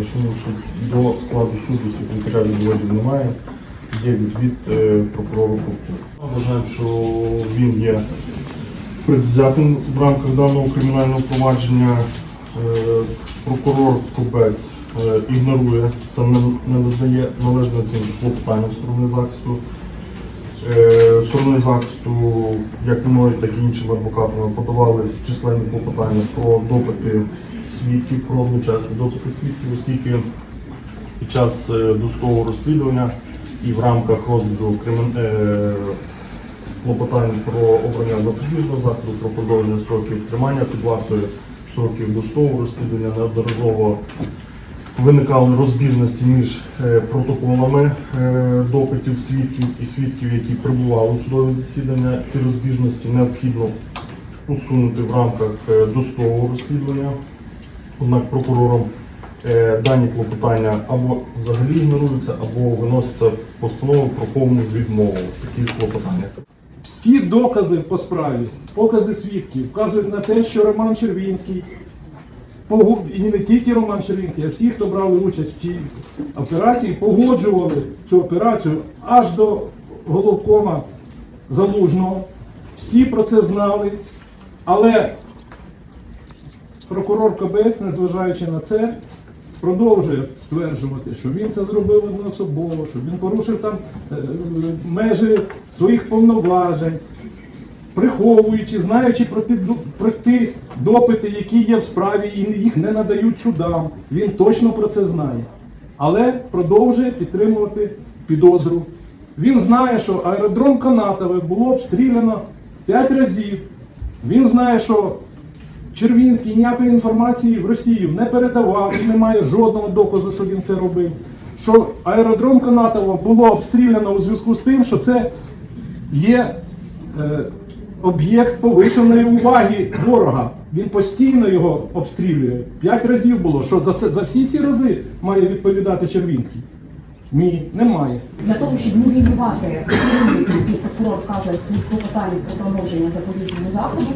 е, чому суд до складу суду секретаря відводів немає. Є відвід е, прокурору Купцю. Вважаємо, що він є предвзятим в рамках даного кримінального провадження. Е, Прокурор Кобець е, ігнорує та не надає належної оцінки клопотання сторони захисту. Е, Сторони захисту, як мною, так і іншими адвокатами, подавались численні клопотання про допити свідків, про одночасні допити свідків, оскільки під час е, досудового розслідування і в рамках розгляду е, клопотань про обрання запобіжного заходу, про продовження строків тримання під вартою, строків досудового розслідування неодноразово виникали розбіжності між е, протоколами е, допитів свідків і свідків, які прибували у судове засідання. Ці розбіжності необхідно усунути в рамках е, досудового розслідування. Однак прокурором дані клопотання або взагалі ігноруються, або виноситься постанова про повну відмову в таких клопотаннях. Всі докази по справі, покази свідків вказують на те, що Роман Червінський, і не тільки Роман Червінський, а всі, хто брали участь в цій операції, погоджували цю операцію аж до головкома Залужного. Всі про це знали, але прокурор КБС, незважаючи на це, продовжує стверджувати, що він це зробив одноособово, що він порушив там е, межі своїх повноважень, приховуючи, знаючи про ті, про ті допити, які є в справі, і їх не надають судам. Він точно про це знає. Але продовжує підтримувати підозру. Він знає, що аеродром Канатове було обстріляно 5 разів. Він знає, що Червінський ніякої інформації в Росію не передавав і немає жодного доказу, що він це робив. Що аеродром Канатово було обстріляно у зв'язку з тим, що це є е, об'єкт повишеної уваги ворога. Він постійно його обстрілює. П'ять разів було. Що за, за всі ці рази має відповідати Червінський? Ні, немає. Для того, щоб нівелювати сліди, які прокурор вказує в своїх клопотаннях про продовження запобіжного заходу,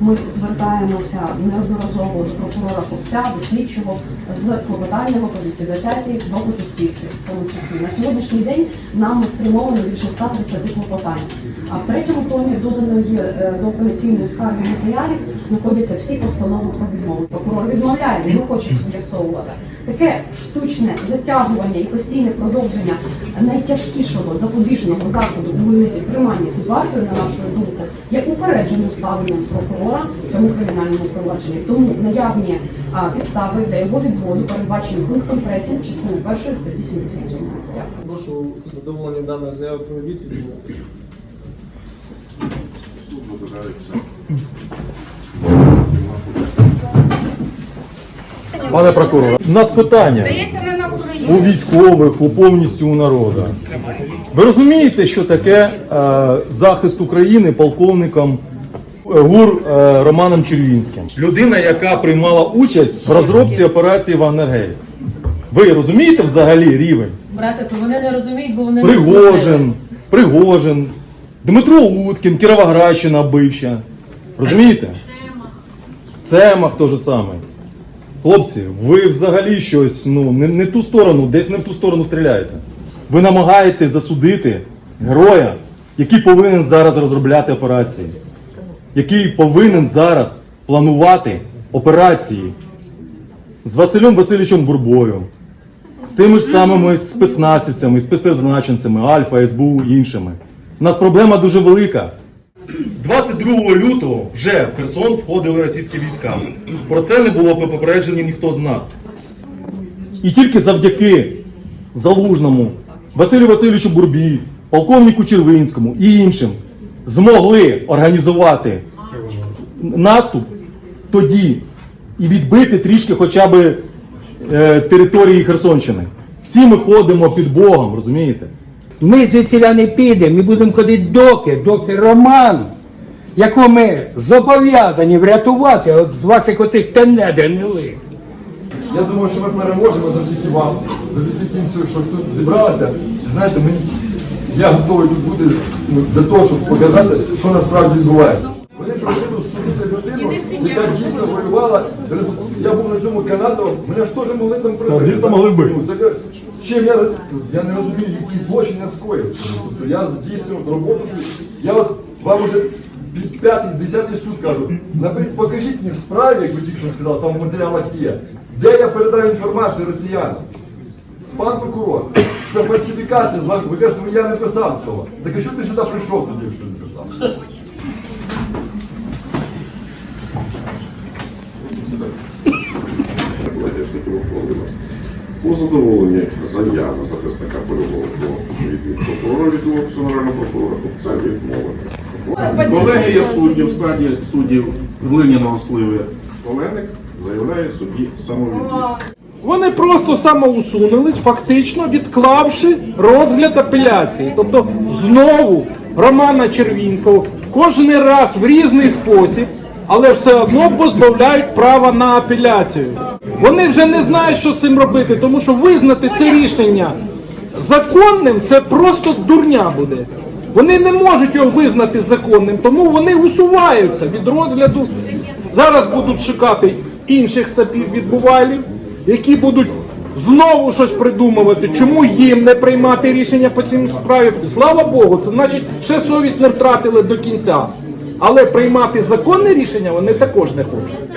ми звертаємося неодноразово до прокурора Копця, до слідчого з клопотаннями про дисидації допиту свідків, в тому числі. На сьогоднішній день нам спрямовано більше 130 клопотань. А в третьому томі доданої е, до операційної скарги матеріалів знаходяться всі постанови про відмову. Прокурор відмовляє, не хоче з'ясовувати. Таке штучне затягування і постійне продовження найтяжкішого запобіжного заходу у вигляді тримання під вартою, на нашу думку, є упередженим ставленням прокурора в цьому кримінальному провадженні. Тому наявні підстави для його відводу передбачені пунктом 3 частини 1 статті 77. Дякую. Прошу задоволення даної заяви про відповідь. Суд видаляється. Пане прокурор, у нас питання у військових, у повністю у народу. Ви розумієте, що таке е, захист України полковником е, ГУР е, Романом Червінським? Людина, яка приймала участь в розробці операції Вагнергей. Ви розумієте взагалі рівень? Брате, то вони не розуміють, бо вони не Пригожин. Пригожин, Дмитро Уткін, Кіровоградщина бивша. Розумієте? Цемах то же саме. Хлопці, ви взагалі щось, ну, не, не ту сторону, десь не в ту сторону стріляєте. Ви намагаєтесь засудити героя, який повинен зараз розробляти операції, який повинен зараз планувати операції з Василем Васильовичем Бурбою, з тими ж самими спецназівцями, спецпризначенцями, Альфа, СБУ і іншими. У нас проблема дуже велика. 22 лютого вже в Херсон входили російські війська. Про це не було попереджені ніхто з нас. І тільки завдяки залужному Василю Васильовичу Бурбі, полковнику Червинському і іншим змогли організувати наступ тоді і відбити трішки хоча б е, території Херсонщини. Всі ми ходимо під Богом, розумієте? Ми звідсіля не підемо, ми будемо ходити доки, доки Роман, якого ми зобов'язані врятувати от з ваших оцих тенеденилих. Я думаю, що ми переможемо завдяки вам, завдяки тим, що тут зібралися. Знаєте, мені, я готовий тут бути для того, щоб показати, що насправді відбувається. Вони прийшли людину, яка дійсно воювала. Я був на цьому канату, мене ж теж могли там прибити. звісно, могли б. Ну, так, е, чим я, я не розумію, який злочин я скоїв. Тобто я здійснюю роботу. Я от вам уже під п'ятий, десятий суд кажу, наберіть, покажіть мені в справі, як ви тільки що сказали, там в матеріалах є, де я передав інформацію росіянам. Пан прокурор, це фальсифікація, з вами. ви кажете, я не писав цього. Так а що ти сюди прийшов тоді, якщо не писав? У задоволенні заяви захисника польового від прокурора від офісу Генерального прокурора це відмовлено. Колегія суддів в складі суддів Глиняного Росливи Оленик заявляє судді самовідвід. Вони просто самоусунулись, фактично відклавши розгляд апеляції. Тобто знову Романа Червінського кожен раз в різний спосіб, але все одно позбавляють права на апеляцію. Вони вже не знають, що з цим робити, тому що визнати це рішення законним це просто дурня буде. Вони не можуть його визнати законним, тому вони усуваються від розгляду. Зараз будуть шукати інших відбувалів, які будуть знову щось придумувати, чому їм не приймати рішення по цим справі. Слава Богу, це значить, ще совість не втратили до кінця. Але приймати законне рішення вони також не хочуть.